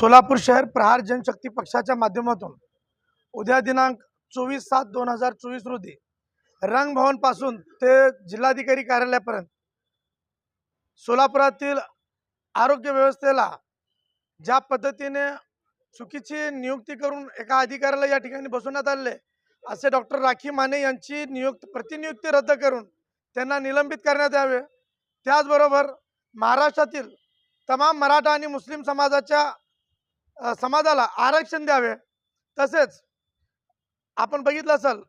सोलापूर शहर प्रहार जनशक्ती पक्षाच्या माध्यमातून उद्या दिनांक चोवीस सात दोन हजार चोवीस रोजी रंगभवनपासून ते जिल्हाधिकारी कार्यालयापर्यंत सोलापुरातील आरोग्य व्यवस्थेला ज्या पद्धतीने चुकीची नियुक्ती करून एका अधिकाऱ्याला या ठिकाणी बसवण्यात आले असे डॉक्टर राखी माने यांची नियुक्त प्रतिनियुक्ती रद्द करून त्यांना निलंबित करण्यात यावे. त्याचबरोबर महाराष्ट्रातील तमाम मराठा आणि मुस्लिम समाजाच्या समाजाला आरक्षण द्यावे. तसेच आपण बघितलं असेल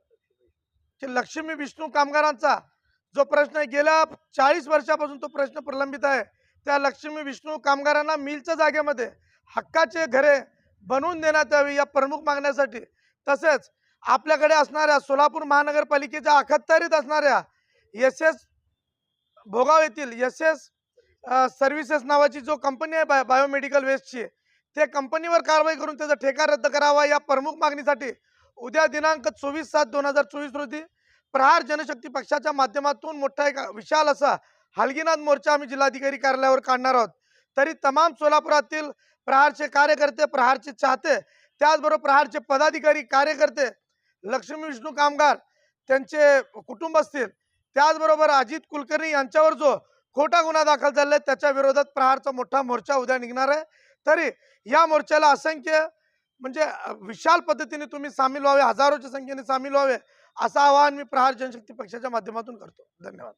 की लक्ष्मी विष्णू कामगारांचा जो प्रश्न गेल्या चाळीस वर्षापासून तो प्रश्न प्रलंबित आहे. त्या लक्ष्मी विष्णू कामगारांना मिलच्या जागेमध्ये हक्काचे घरे बनवून देण्यात यावी या प्रमुख मागण्यासाठी. तसेच आपल्याकडे असणाऱ्या सोलापूर महानगरपालिकेच्या अखत्यारीत असणाऱ्या एस एस भोगाव येथील एस एस सर्व्हिसेस नावाची जो कंपनी आहे बाय बायोमेडिकल वेस्टची त्या कंपनीवर कारवाई करून त्याचा ठेका रद्द करावा या प्रमुख मागणीसाठी उद्या दिनांक चोवीस सात दोन हजार चोवीस रोजी प्रहार जनशक्ती पक्षाच्या माध्यमातून मोठा एक विशाल असा हलगीनाथ मोर्चा आम्ही जिल्हाधिकारी कार्यालयावर काढणार आहोत. तरी तमाम सोलापुरातील प्रहारचे कार्यकर्ते प्रहारचे चाहते त्याचबरोबर प्रहारचे पदाधिकारी कार्यकर्ते लक्ष्मी विष्णू कामगार त्यांचे कुटुंब असतील त्याचबरोबर अजित कुलकर्णी यांच्यावर जो खोटा गुन्हा दाखल झाला आहे त्याच्या विरोधात प्रहारचा मोठा मोर्चा उद्या निघणार आहे. तरी या मोर्चाला असंख्य म्हणजे विशाल पद्धतीने तुम्ही सामील व्हावे हजारोच्या संख्येने सामील व्हावे असं आवाहन मी प्रहार जनशक्ती पक्षाच्या माध्यमातून करतो. धन्यवाद.